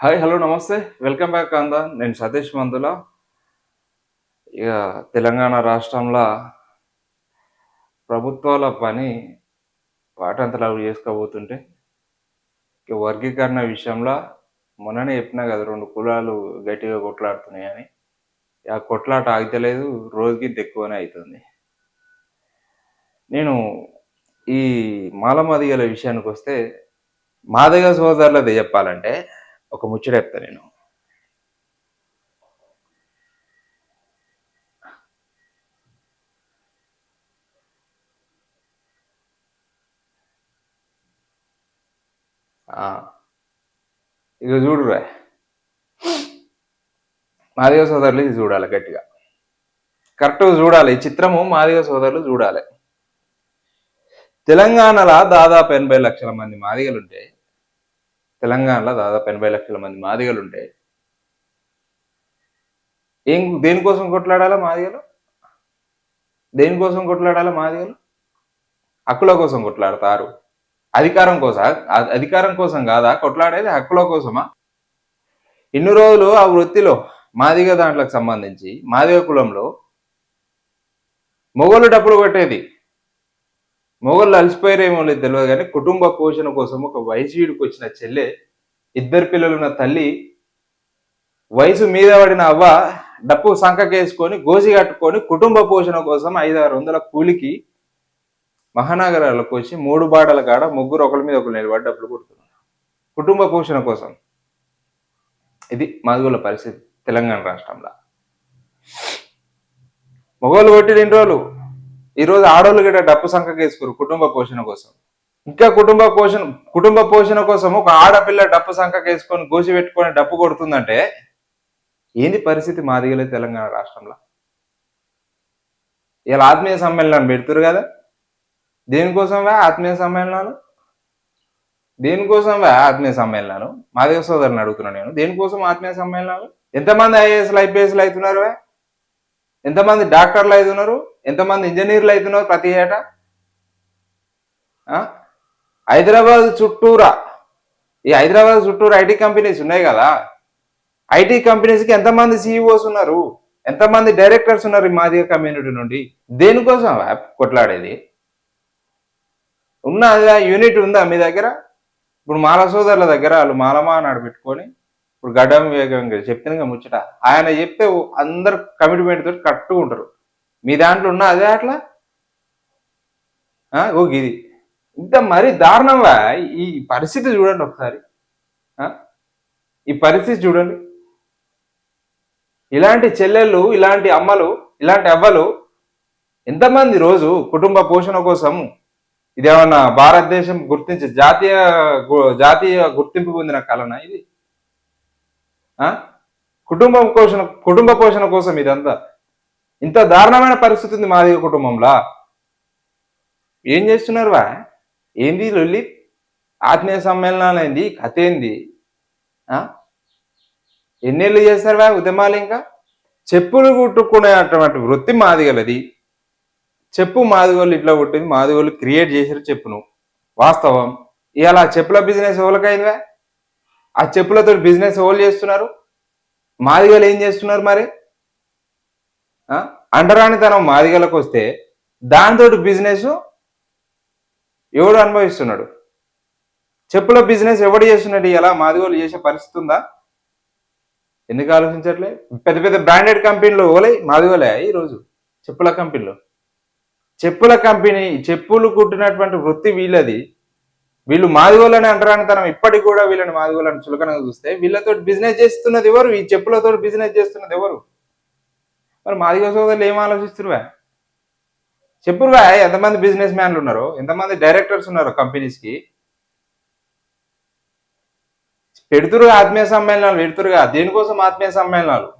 Hi hello నమస్తే. Welcome back అంద నేను సతీష్ మందుల. ఇక తెలంగాణ రాష్ట్రంలో ప్రభుత్వాల పని వాటంతలా చేసుకోబోతుంటే ఇక వర్గీకరణ విషయంలో మొన్ననే చెప్పినా కదా రెండు కులాలు గట్టిగా కొట్లాడుతున్నాయని. ఆ కొట్లాట ఆగితలేదు రోజుకి ఎక్కువనే అవుతుంది నేను ఈ మాలమదిగల విషయానికి వస్తే మాదిగ సోదరులది చెప్పాలంటే ఒక ముచ్చట నేను. ఆ, ఇక చూడురా మాదిగ సోదరులు ఇది చూడాలి గట్టిగా. కరెక్ట్ చూడాలి. ఈ చిత్రము మాదిగ సోదరులు చూడాలి. తెలంగాణలో దాదాపు ఎనభై లక్షల మంది మాదిగలుంటే తెలంగాణలో దాదాపు ఎనభై లక్షల మంది మాదిగలు ఉంటాయి ఏం దేనికోసం కొట్లాడాలా మాదిగలు? దేనికోసం కొట్లాడాలా మాదిగలు? హక్కుల కోసం కొట్లాడతారు. అధికారం కోసం? అధికారం కోసం కాదా? కొట్లాడేది హక్కుల కోసమా? ఇన్ని రోజులు ఆ వృత్తిలో మాదిగ దాంట్లకు సంబంధించి మాదిగ కులంలో మొగలు డబ్బులు కొట్టేది మొగళ్ళు అలసిపోయారేమో లేదు తెలియదు కానీ కుటుంబ పోషణ కోసం ఒక వయసుడికి వచ్చిన చెల్లె ఇద్దరు పిల్లలున్న తల్లి వయసు మీద పడిన అవ్వ డప్పు సంకకేసుకొని గోసి కట్టుకొని కుటుంబ పోషణ కోసం ఐదారు వందల కూలికి మహానగరాలకు వచ్చి మూడు బాటల కాడ ముగ్గురు ఒకరి మీద ఒకరు నిలబడి డబ్బులు కొడుతున్నారు. కుటుంబ పోషణ కోసం. ఇది మాదిగోళ్ళ పరిస్థితి తెలంగాణ రాష్ట్రంలో. మొగోళ్ళు కొట్టి రెండు రోజులు? ఈ రోజు ఆడవాళ్ళు గిట్ట డప్పు సంఖకేసుకోరు కుటుంబ పోషణ కోసం. ఇంకా కుటుంబ పోషణ కుటుంబ పోషణ కోసం ఒక ఆడపిల్ల డప్పు సంఖకేసుకొని గోసి పెట్టుకొని డప్పు కొడుతుందంటే ఏంది పరిస్థితి మాదిగలే తెలంగాణ రాష్ట్రంలో? ఇలా ఆత్మీయ సమ్మేళనాలు పెడుతురు కదా. దేనికోసమే ఆత్మీయ సమ్మేళనాలు? దేనికోసమే ఆత్మీయ సమ్మేళనాలు? మాదిగ సోదరుని అడుగుతున్నాను నేను. దేనికోసం ఆత్మీయ సమ్మేళనాలు? ఎంతమంది ఐఏఎస్లు ఐపీఎస్లు అవుతున్నారు వే ఎంతమంది డాక్టర్లు అవుతున్నారు ఎంతమంది ఇంజనీర్లు అవుతున్నారు ప్రతి ఏటా? హైదరాబాద్ చుట్టూరా? ఈ హైదరాబాద్ చుట్టూరా ఐటీ కంపెనీస్ ఉన్నాయి కదా? ఐటీ కంపెనీస్కి ఎంతమంది సీఈఓస్ ఉన్నారు? ఎంతమంది డైరెక్టర్స్ ఉన్నారు ఈ మాదిగ కమ్యూనిటీ నుండి? దేనికోసం యాప్ కొట్లాడేది? ఉన్న యూనిట్ ఉందా మీ దగ్గర? ఇప్పుడు మాల సోదరుల దగ్గర వాళ్ళు మాలమా నాడు పెట్టుకొని ఇప్పుడు గడ్డం వివేకం చెప్తాను కదా ముచ్చట ఆయన చెప్తే అందరు కమిట్మెంట్ తోటి కట్టుకుంటారు మీ దాంట్లో ఉన్న అదే అట్లా? ఆ, ఓ ఇది ఇంత మరీ దారుణంగా ఈ పరిస్థితి చూడండి ఒకసారి. ఆ? ఈ పరిస్థితి చూడండి. ఇలాంటి చెల్లెళ్ళు ఇలాంటి అమ్మలు ఇలాంటి అవ్వలు ఎంతమంది రోజు కుటుంబ పోషణ కోసం ఇదేమన్నా భారతదేశం గుర్తించే జాతీయ జాతీయ గుర్తింపు పొందిన కళనా ఇది? కుటుంబం పోషణ కుటుంబ పోషణ కోసం ఇదంతా. ఇంత దారుణమైన పరిస్థితి ఉంది మాదిగ కుటుంబంలో. ఏం చేస్తున్నారు వా? ఏంది లొల్లి? ఆత్మీయ సమ్మేళనాలు ఏంది? కథ ఏంది? ఆ? ఎన్నేళ్ళు చేస్తారు వా ఉద్యమాలు ఇంకా? చెప్పులు కుట్టుకునేటువంటి వృత్తి మాదిగలది. చెప్పు మాదిగోళ్ళు ఇట్లా కొట్టింది మాదిగోళ్ళు క్రియేట్ చేశారు చెప్పును. వాస్తవం. ఇలా చెప్పుల బిజినెస్ ఎవరికైందివా ఆ చెప్పులతో బిజినెస్ హోల్డ్ చేస్తున్నారు. మాదిగలు ఏం చేస్తున్నారు మరి? అండరానితనం మాదిగలకు వస్తే దాంతో బిజినెస్ ఎవడు అనుభవిస్తున్నాడు? చెప్పుల బిజినెస్ ఎవడు చేస్తున్నాడు ఇలా మాదిగోలు చేసే పరిస్థితి ఉందా? ఎందుకు ఆలోచించట్లే? పెద్ద పెద్ద బ్రాండెడ్ కంపెనీలు ఓలే మాదిగోలే ఈరోజు చెప్పుల కంపెనీలు. చెప్పుల కంపెనీ చెప్పులు కుట్టినటువంటి వృత్తి వీళ్ళది. వీళ్ళు మాదిగోళ్ళని అంటరానితనం ఇప్పటికి కూడా వీళ్ళని మాదిగోళ్ళని చులకనగా చూస్తే వీళ్ళతో బిజినెస్ చేస్తున్నది ఎవరు? ఈ చెప్పులతో బిజినెస్ చేస్తున్నది ఎవరు? మరి మాదిగో సోదరులు ఏం ఆలోచిస్తురువా చెప్పురువా ఎంతమంది బిజినెస్ మ్యాన్లు ఉన్నారు? ఎంతమంది డైరెక్టర్స్ ఉన్నారు కంపెనీస్కి పెడుతురు ఆత్మీయ సమ్మేళనాలు పెడుతురుగా దేనికోసం ఆత్మీయ సమ్మేళనాలు?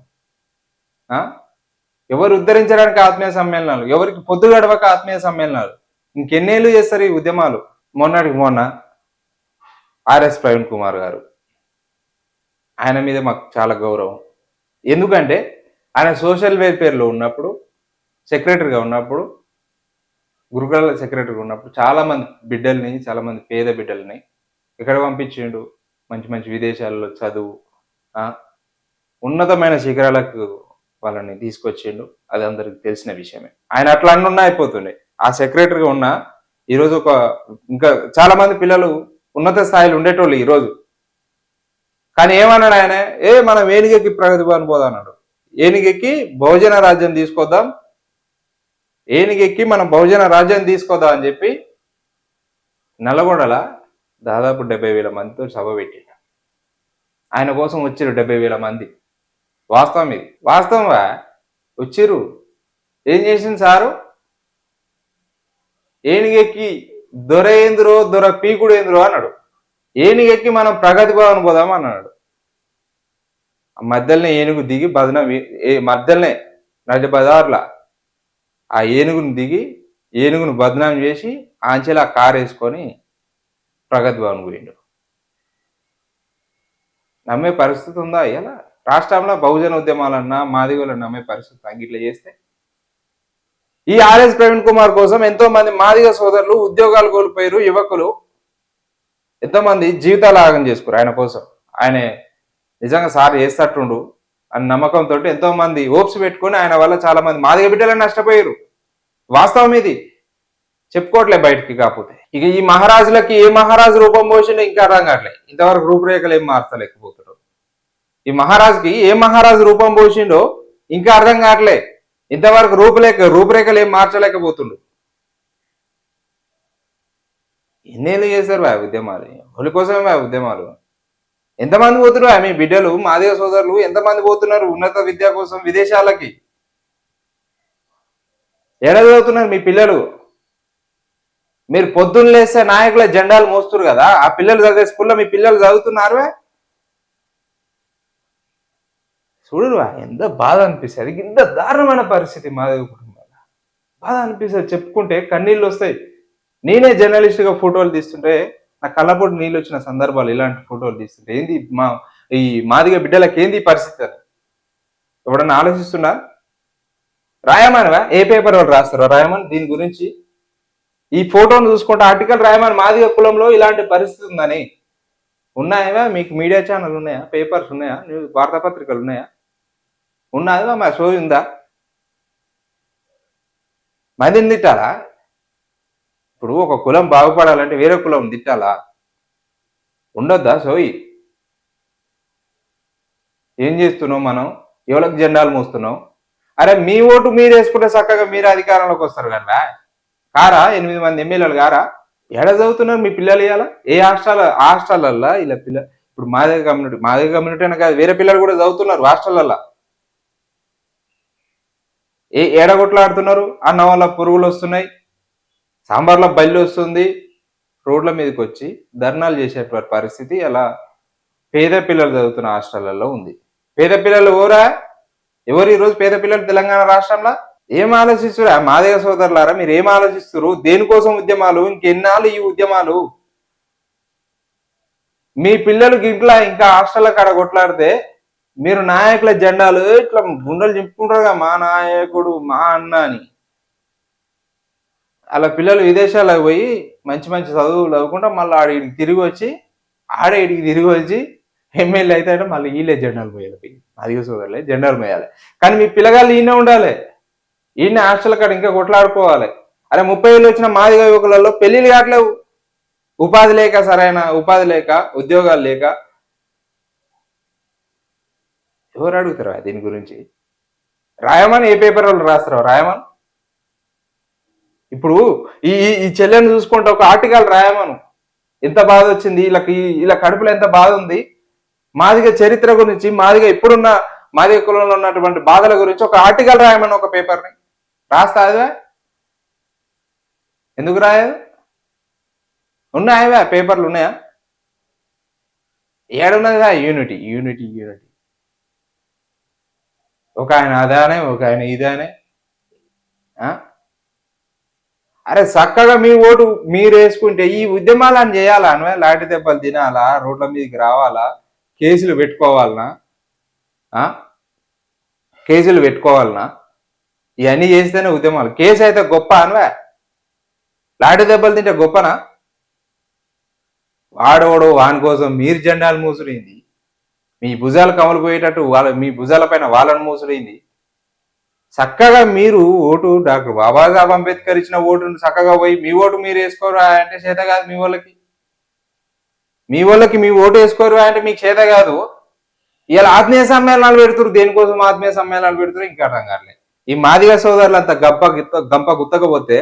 ఆ? ఎవరు ఉద్ధరించడానికి ఆత్మీయ సమ్మేళనాలు? ఎవరికి పొద్దు గడవక ఆత్మీయ సమ్మేళనాలు? ఇంకెన్నేళ్ళు చేస్తారు ఈ ఉద్యమాలు? మొన్నటికి మొన్న ఆర్ఎస్ ప్రవీణ్ కుమార్ గారు. ఆయన మీద మాకు చాలా గౌరవం. ఎందుకంటే ఆయన సోషల్ వెల్ఫేర్లో ఉన్నప్పుడు సెక్రటరీగా ఉన్నప్పుడు గురుకులాల సెక్రటరీగా ఉన్నప్పుడు చాలామంది బిడ్డల్ని చాలామంది పేద బిడ్డల్ని ఎక్కడ పంపించిండు? మంచి మంచి విదేశాల్లో చదువు ఉన్నతమైన శిఖరాలకు వాళ్ళని తీసుకొచ్చిండు. అది అందరికి తెలిసిన విషయమే. ఆయన అట్లా అన్నున్నా అయిపోతుండే. ఆ సెక్రటరీగా ఉన్న ఈరోజు ఒక ఇంకా చాలా మంది పిల్లలు ఉన్నత స్థాయిలో ఉండేటోళ్ళు ఈరోజు. కానీ ఏమన్నాడు ఆయన? ఏ మనం ఏనుగెక్కి ప్రగతి భవన్ పోదాం అన్నాడు ఏనుగెక్కి బహుజన రాజ్యం తీసుకొద్దాం. ఏనుగెక్కి మనం బహుజన రాజ్యం తీసుకొద్దాం అని చెప్పి నల్లగొండల దాదాపు డెబ్బై వేల మందితో సభ పెట్టిండు. ఆయన కోసం వచ్చిరు డెబ్బై వేల మంది. వాస్తవం ఇది. వాస్తవంగా వచ్చిర్రు. ఏం చేసింది సారు? ఏనుగెక్కి దొర ఏందిరో దొర పీకుడు ఏందిరో అన్నాడు. ఏనుగెక్కి మనం ప్రగతి భవన్ పోదాం అన్నాడు. మధ్యలోనే ఏనుగు దిగి భజన ఏ మధ్యలోనే నడి బజార్లా ఆ ఏనుగును దిగి ఏనుగును బదనాం చేసి ఆంచెలా కారు వేసుకొని ప్రగతి భవన్ పోయిండు. నమ్మే పరిస్థితి ఉందా ఇలా రాష్ట్రంలో బహుజన ఉద్యమాలన్నా మాదిగోళ్ళని నమ్మే పరిస్థితి తగ్గిట్లా చేస్తే ఈ ఆర్ఎస్ ప్రవీణ్ కుమార్ కోసం ఎంతో మంది మాదిగ సోదరులు ఉద్యోగాలు కోల్పోయారు యువకులు. ఎంతో మంది జీవితాలు ఆగం చేసుకురు ఆయన కోసం. ఆయన నిజంగా సార్ చేస్తట్టుండు అని నమ్మకంతో ఎంతో మంది ఓప్స్ పెట్టుకొని ఆయన వల్ల చాలా మంది మాదిగ బిడ్డలు నష్టపోయారు. వాస్తవం ఇది. చెప్పుకోవట్లే బయటికి కాకపోతే. ఇక ఈ మహారాజులకి ఏ మహారాజు రూపం పోసిండో ఇంకా అర్థం కావట్లే. ఇంతవరకు రూపురేఖలు ఏం మార్చలేకపోతున్నారు. ఈ మహారాజుకి ఏ మహారాజు రూపం పోసిండో ఇంకా అర్థం కావట్లే. ఇంతవరకు రూపురేఖ రూపురేఖలు ఏం మార్చలేకపోతుండు. ఎన్నేళ్ళు చేశారు ఆ ఉద్యమాలు? హోలి కోసమే ఆ ఉద్యమాలు? ఎంతమంది పోతున్నారు మీ బిడ్డలు మాదిగ సోదరులు ఎంతమంది పోతున్నారు ఉన్నత విద్య కోసం విదేశాలకి? ఎడ చదువుతున్నారు మీ పిల్లలు? మీరు పొద్దున్న లేస్తే నాయకుల జెండాలు మోస్తున్నారు కదా? ఆ పిల్లలు చదివే స్కూల్లో మీ పిల్లలు చదువుతున్నారు చూడురా ఎంత బాధ అనిపిస్తుంది ఇంత దారుణమైన పరిస్థితి మాదేవి కుటుంబాల. బాధ అనిపిస్తుంది చెప్పుకుంటే కన్నీళ్ళు వస్తాయి. నేనే జర్నలిస్ట్గా ఫోటోలు తీస్తుంటే నా కళ్ళపొడి నీళ్ళు వచ్చిన సందర్భాలు ఇలాంటి ఫోటోలు తీస్తుంటే ఏంది మా ఈ మాదిగ బిడ్డలకి ఏంది పరిస్థితి అని. ఎవడన్నా ఆలోచిస్తున్నా రాయమనివా? ఏ పేపర్ వాళ్ళు రాస్తారో? రాయమని దీని గురించి. ఈ ఫోటోను చూసుకుంటే ఆర్టికల్ రాయమని మాదిగ కులంలో ఇలాంటి పరిస్థితి ఉందని. ఉన్నాయా? మీకు మీడియా ఛానల్ ఉన్నాయా? పేపర్స్ ఉన్నాయా? వార్తాపత్రికలు ఉన్నాయా? ఉన్నది మా షో ఉందా? మందిని తిట్టాలా? ఇప్పుడు ఒక కులం బాగుపడాలంటే వేరే కులం తిట్టాలా? ఉండొద్దా సోయి? ఏం చేస్తున్నావు మనం? ఎవరికి జెండాలు మోస్తున్నాం? అరే మీ ఓటు మీరు వేసుకుంటే చక్కగా మీరు అధికారంలోకి వస్తారు కదా కారా? ఎనిమిది మంది ఎమ్మెల్యేలు కారా? ఎడ చదువుతున్నారు మీ పిల్లలు ఇవ్వాలా ఏ హాస్టల్ హాస్టల్లల్లా? ఇలా పిల్ల ఇప్పుడు మాదే కమ్యూనిటీ మాదే కమ్యూనిటీ అని కాదు వేరే పిల్లలు కూడా చదువుతున్నారు హాస్టల్లల్లా. ఏ ఏడగొట్లాడుతున్నారు? అన్నం వల్ల పురుగులు వస్తున్నాయి. సాంబార్లో బల్లి వస్తుంది. రోడ్ల మీదకి వచ్చి ధర్నాలు చేసేటువంటి పరిస్థితి అలా పేద పిల్లలు చదువుతున్న హాస్టళ్ళలో ఉంది. పేద పిల్లలు ఓరా ఎవరు ఈరోజు పేద పిల్లలు తెలంగాణ రాష్ట్రంలో? ఏం ఆలోచిస్తురా మాదేవ సోదరులారా మీరు ఏం ఆలోచిస్తున్నారు దేనికోసం ఉద్యమాలు? ఇంకెన్నాళ్ళు ఈ ఉద్యమాలు? మీ పిల్లలు ఇంట్లో ఇంకా హాస్టల్ కాడ కొట్లాడితే మీరు నాయకుల జెండాలు ఇట్లా గుండెలు చెప్పుకుంటారుగా మా నాయకుడు మా అన్న అని. అలా పిల్లలు విదేశాలకు పోయి మంచి మంచి చదువులు చదువుకుంటా మళ్ళీ ఆడ ఈడికి తిరిగి వచ్చి ఆడ ఈడికి తిరిగి వచ్చి ఎమ్మెల్యే అయితే అంటే మళ్ళీ వీళ్ళే జెండాలు పోయాలి అదిగో సోదరులే జెండాలు పోయాలి. కానీ మీ పిల్లగాళ్ళు ఈయనే ఉండాలి. ఈయన హాస్టల్ కాడ ఇంకా కొట్లాడుకోవాలి. అరే ముప్పై ఏళ్ళు వచ్చిన మాదిగ యువకులలో పెళ్ళిళ్ళు కావట్లేవు. ఉపాధి లేక సరైన ఉపాధి లేక ఉద్యోగాలు లేక ఎవరు అడుగుతారు దీని గురించి. రాయమని ఏ పేపర్ వాళ్ళు రాస్తారు? రాయమని? ఇప్పుడు ఈ ఈ- చెల్లెని చూసుకుంటే ఒక ఆర్టికల్ రాయమను. ఎంత బాధ వచ్చింది? వీళ్ళకి ఇలా కడుపులో ఎంత బాధ ఉంది? మాదిగ చరిత్ర గురించి మాదిగ ఇప్పుడున్న మాదిగ కులంలో ఉన్నటువంటి బాధల గురించి ఒక ఆర్టికల్ రాయమని ఒక పేపర్ని రాస్తా అదే ఎందుకు రాయదు? ఉన్నాయా పేపర్లు ఉన్నాయా? ఏడున్నదిగా యూనిటీ యూనిటీ యూనిటీ. ఒక ఆయన అదానే ఒక ఆయన ఇదానే. ఆ? అరే చక్కగా మీ ఓటు మీరు వేసుకుంటే ఈ ఉద్యమాలను చేయాలా అనవే లాంటి దెబ్బలు తినాలా? రోడ్ల మీదకి రావాలా? కేసులు పెట్టుకోవాలనా? ఆ? కేసులు పెట్టుకోవాలనా? ఇవన్నీ చేస్తేనే ఉద్యమాలు. కేసు అయితే గొప్ప అనవే లాంటి దెబ్బలు తింటే గొప్పనా? వాడోడు వాని కోసం మీరు జెండాలు మూసుడైంది మీ భుజాలు కమలు పోయేటట్టు వాళ్ళ మీ భుజాల పైన వాళ్ళను మోసుడైంది చక్కగా మీరు ఓటు డాక్టర్ బాబాసాహెబ్ అంబేద్కర్ ఇచ్చిన ఓటును చక్కగా పోయి మీ ఓటు మీరు వేసుకోరా అంటే చేత కాదు మీ వాళ్ళకి. మీ వాళ్ళకి మీ ఓటు వేసుకోరు అంటే మీకు చేత కాదు. ఇలా ఆత్మీయ సమ్మేళనాలు పెడుతురు దేనికోసం ఆత్మీయ సమ్మేళనాలు పెడుతురు ఇంకా అర్థం కావట్లేదు ఈ మాదిగ సోదరులు అంత గంప గిత్త గంప గుత్తకపోతే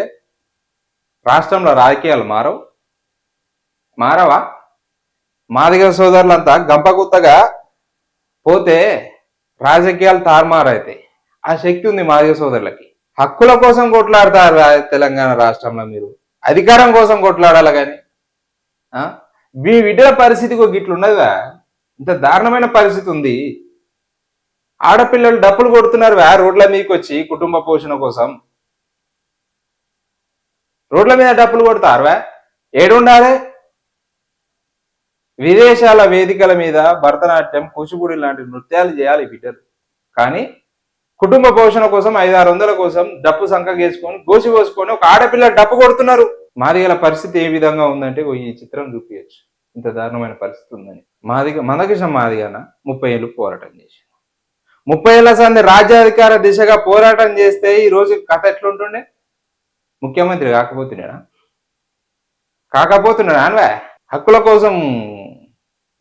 రాష్ట్రంలో రాజకీయాలు మారవు. మారవా? మాదిగ సోదరులంతా గంప గుత్తగా పోతే రాజకీయాలు తారుమారైతాయి. ఆ శక్తి ఉంది మాదిగ సోదరులకి. హక్కుల కోసం కొట్లాడతారు తెలంగాణ రాష్ట్రంలో మీరు? అధికారం కోసం కొట్లాడాలి కానీ మీ బిడ్డల పరిస్థితి ఒక గిట్లున్నదిగా ఇంత దారుణమైన పరిస్థితి ఉంది. ఆడపిల్లలు డప్పులు కొడుతున్నారు వా రోడ్ల మీదకి వచ్చి కుటుంబ పోషణ కోసం. రోడ్ల మీద డప్పులు కొడతారు ఏడుండాలి? విదేశాల వేదికల మీద భరతనాట్యం కూచిపూడి లాంటి నృత్యాలు చేయాలి బిడ్డలు కానీ కుటుంబ పోషణ కోసం ఐదు ఆరు వందల కోసం డప్పు సంఖ గేసుకొని గోసి పోసుకొని ఒక ఆడపిల్ల డప్పు కొడుతున్నారు. మాదిగల పరిస్థితి ఏ విధంగా ఉందంటే ఈ చిత్రం చూపించచ్చు ఇంత దారుణమైన పరిస్థితి ఉందని. మాదిగ మందకృష్ణ మాదిగన ముప్పై ఏళ్ళు పోరాటం చేసి ముప్పై ఏళ్ళ సంది రాజ్యాధికార దిశగా పోరాటం చేస్తే ఈ రోజు కథ ఎట్లుంటుండే? ముఖ్యమంత్రి కాకపోతున్నాడా కాకపోతున్నాడా అన్వా హక్కుల కోసం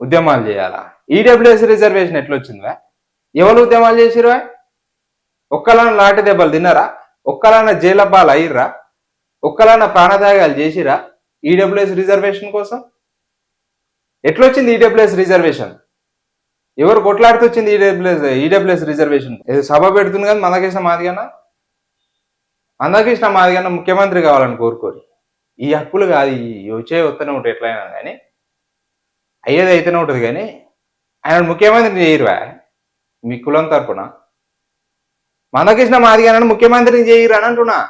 ఉద్యమాలు చేయాలా? ఈడబ్ల్యూఎస్ రిజర్వేషన్ ఎట్లొచ్చిందివా? ఎవరు ఉద్యమాలు చేసిరువా ఒక్కలాన లాటి దెబ్బలు తిన్నారా? ఒక్కలాన జైలబ్బాలు అయ్యిర్రా? ఒక్కలాన ప్రాణత్యాగాలు చేసిరా ఈడబ్ల్యూఎస్ రిజర్వేషన్ కోసం? ఎట్లొచ్చింది ఈడబ్ల్యూఎస్ రిజర్వేషన్ ఎవరు కొట్లాడుతూ వచ్చింది ఈడబ్ల్యూఎస్ ఈడబ్ల్యూఎస్ రిజర్వేషన్ ఏదో సభ పెడుతుంది కదా మందకృష్ణ మాదిగన్న? మందకృష్ణ మాదిగన్న ముఖ్యమంత్రి కావాలని కోరుకోరు. ఈ హక్కులు కాదు ఈ వచ్చే వస్తూనే ఉంటాయి ఎట్లయినా కానీ అయ్యేది అయితేనే ఉంటుంది కానీ ఆయన ముఖ్యమంత్రిని చేయరువా మీ కులం తరపున. మందకృష్ణ మాదిగన్న ముఖ్యమంత్రిని చేయరు అని అంటున్నా.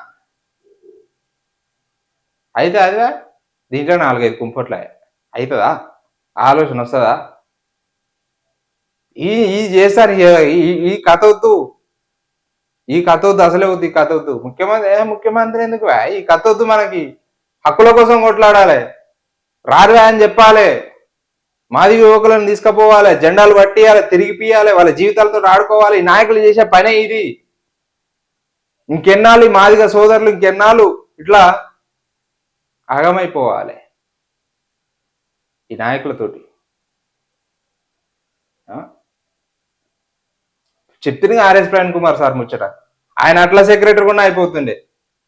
అయితే అదివా దీంట్లో నాలుగైదు కుంపట్లే. అవుతుందా ఆలోచన వస్తుందా? ఈ ఈ చేస్తారు ఈ- ఈ- కథ వద్దు. ఈ కథ వద్దు అసలే వద్దు ఈ కథ వద్దు. ముఖ్యమంత్రి ముఖ్యమంత్రి ఎందుకు ఈ కథ వద్దు మనకి. హక్కుల కోసం కొట్లాడాలి. రారువా అని చెప్పాలి. మాది యువకులను తీసుకుపోవాలి జెండాలు పట్టియాలి తిరిగి పియాలి వాళ్ళ జీవితాలతో ఆడుకోవాలి ఈ నాయకులు చేసే పనే ఇది. ఇంకెన్నాళ్ళు ఈ మాదిగ సోదరులు ఇంకెన్నాళ్ళు ఇట్లా అగమైపోవాలి. ఈ నాయకులతోటి. ఆ? చెప్తుంది ఆర్ఎస్ ప్రవీణ్ కుమార్ సార్ ముచ్చట. ఆయన అట్లా సెక్రటరీ కూడా అయిపోతుండే.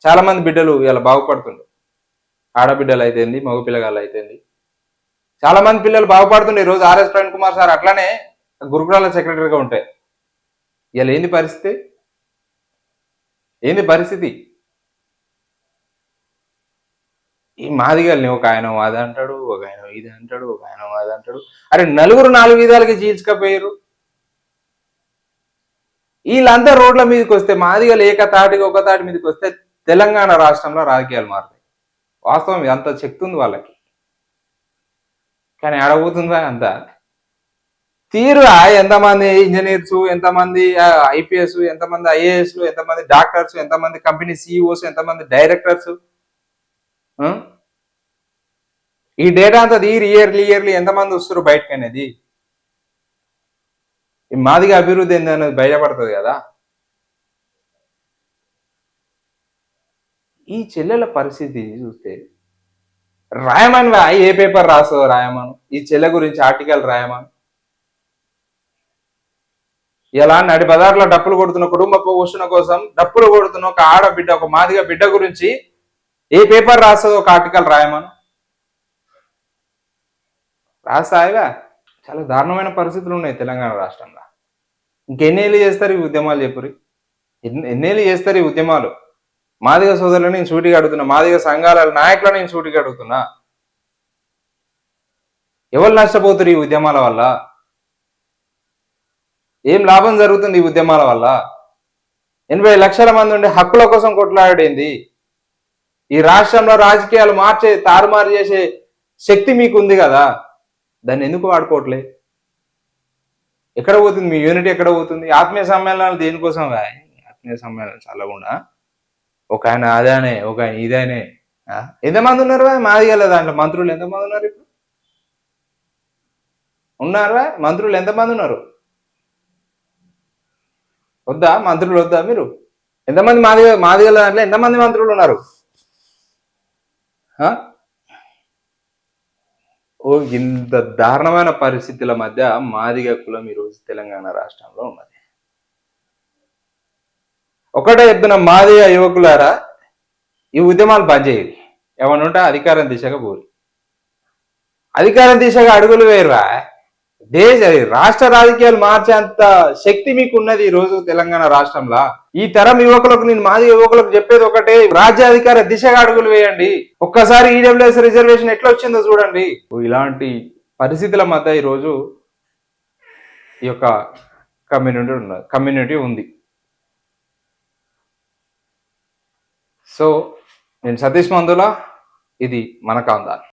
చాలా మంది బిడ్డలు ఇలా బాగుపడుతుండే ఆడబిడ్డలు అయితేంది మగ పిల్లగాళ్ళు అయితేంది చాలా మంది పిల్లలు బాగుపడుతుండే రోజు ఆర్ఎస్ ప్రవీణ్ కుమార్ సార్ అట్లానే గురుకులాల సెక్రటరీగా ఉంటాయి ఇలా ఏంది పరిస్థితి? ఏంది పరిస్థితి? ఈ మాదిగల్ని ఒక ఆయన అది అంటాడు ఒక ఆయన ఇది అంటాడు ఒక ఆయన అది అంటాడు. అరే నలుగురు నాలుగు విధాలుగా చీల్చుకపోయారు వీళ్ళంతా రోడ్ల మీదకి వస్తే మాదిగలు ఏక తాటికి ఒక తాటి మీదకి వస్తే తెలంగాణ రాష్ట్రంలో రాజకీయాలు మారుతాయి. వాస్తవం అంత శక్తి ఉంది వాళ్ళకి. కానీ ఆడబోతుందా? అంత. తీరుగా ఎంతమంది ఇంజనీర్స్ ఎంతమంది ఐపీఎస్ ఎంతమంది ఐఏఎస్ ఎంతమంది డాక్టర్స్ ఎంతమంది కంపెనీ సిఇఓస్ ఎంతమంది డైరెక్టర్స్? ఈ డేటా అంతా తీరు ఇయర్లీ ఇయర్లీ ఎంతమంది వస్తారు బయటకు అనేది ఈ మాదిగా అభివృద్ధి ఏంది అనేది బయటపడుతుంది కదా. ఈ చెల్లెల పరిస్థితి చూస్తే రాయమని ఏ పేపర్ రాస్తుందో రాయమను? ఈ చెల్లె గురించి ఆర్టికల్ రాయమను? ఇలా నడి బజార్లో డప్పులు కొడుతున్న కుటుంబ పోషణ కోసం డప్పులు కొడుతున్న ఒక ఆడబిడ్డ ఒక మాదిగ బిడ్డ గురించి ఏ పేపర్ రాస్తుందో ఒక ఆర్టికల్ రాయమను? రాస్తాయిగా చాలా దారుణమైన పరిస్థితులు ఉన్నాయి తెలంగాణ రాష్ట్రంలో. ఇంకెన్నేళ్ళు చేస్తారు ఈ ఉద్యమాలు చెప్పురి ఎన్ని ఎన్నేళ్ళు చేస్తారు ఈ ఉద్యమాలు? మాదిగ సోదరులను నేను సూటిగా అడుగుతున్నా మాదిగ సంఘాల నాయకులను నేను సూటిగా అడుగుతున్నా. ఎవరు నష్టపోతారు ఈ ఉద్యమాల వల్ల? ఏం లాభం జరుగుతుంది ఈ ఉద్యమాల వల్ల? ఎనభై లక్షల మంది ఉండే హక్కుల కోసం కొట్లాడేంది? ఈ రాష్ట్రంలో రాజకీయాలు మార్చే తారుమారు చేసే శక్తి మీకు ఉంది కదా? దాన్ని ఎందుకు వాడుకోవట్లే? ఎక్కడ పోతుంది? మీ యూనిట్ ఎక్కడ పోతుంది? ఆత్మీయ సమ్మేళనాలు దేనికోసం? ఆత్మీయ ఆత్మీయ సమ్మేళనం చల్లకుండా ఒక ఆయన అదానే ఒక ఆయన ఇదేనే. ఎంతమంది ఉన్నారు మాది కదా దాంట్లో మంత్రులు ఎంతమంది ఉన్నారు ఇప్పుడు? ఉన్నారా మంత్రులు ఎంతమంది ఉన్నారు? వద్దా? మంత్రులు వద్దా మీరు? ఎంతమంది మాది మాదిగల దాంట్లో ఎంతమంది మంత్రులు ఉన్నారు? ఆ? ఓ ఇంత దారుణమైన పరిస్థితుల మధ్య మాదిగ కులం ఈరోజు తెలంగాణ రాష్ట్రంలో ఉన్నది. ఒకటే చెప్తున్న మాదిగ యువకులారా ఈ ఉద్యమాలు బంద్ చేయాలి అధికారం దిశగా పోరు. అధికారం దిశగా అడుగులు వేరురా దేశ రాష్ట్ర రాజకీయాలు మార్చేంత శక్తి మీకు ఉన్నది ఈ రోజు తెలంగాణ రాష్ట్రంలో? ఈ తరం యువకులకు నేను మాది యువకులకు చెప్పేది ఒకటే రాజ్యాధికార దిశగా అడుగులు వేయండి. ఒక్కసారి ఈడబ్ల్యూఎస్ రిజర్వేషన్ ఎట్లా వచ్చిందో చూడండి. ఇలాంటి పరిస్థితుల మధ్య ఈ రోజు ఈ యొక్క కమ్యూనిటీ ఉన్నది కమ్యూనిటీ ఉంది. సో నేను సతీష్ మందుల ఇది మన కాందాన్.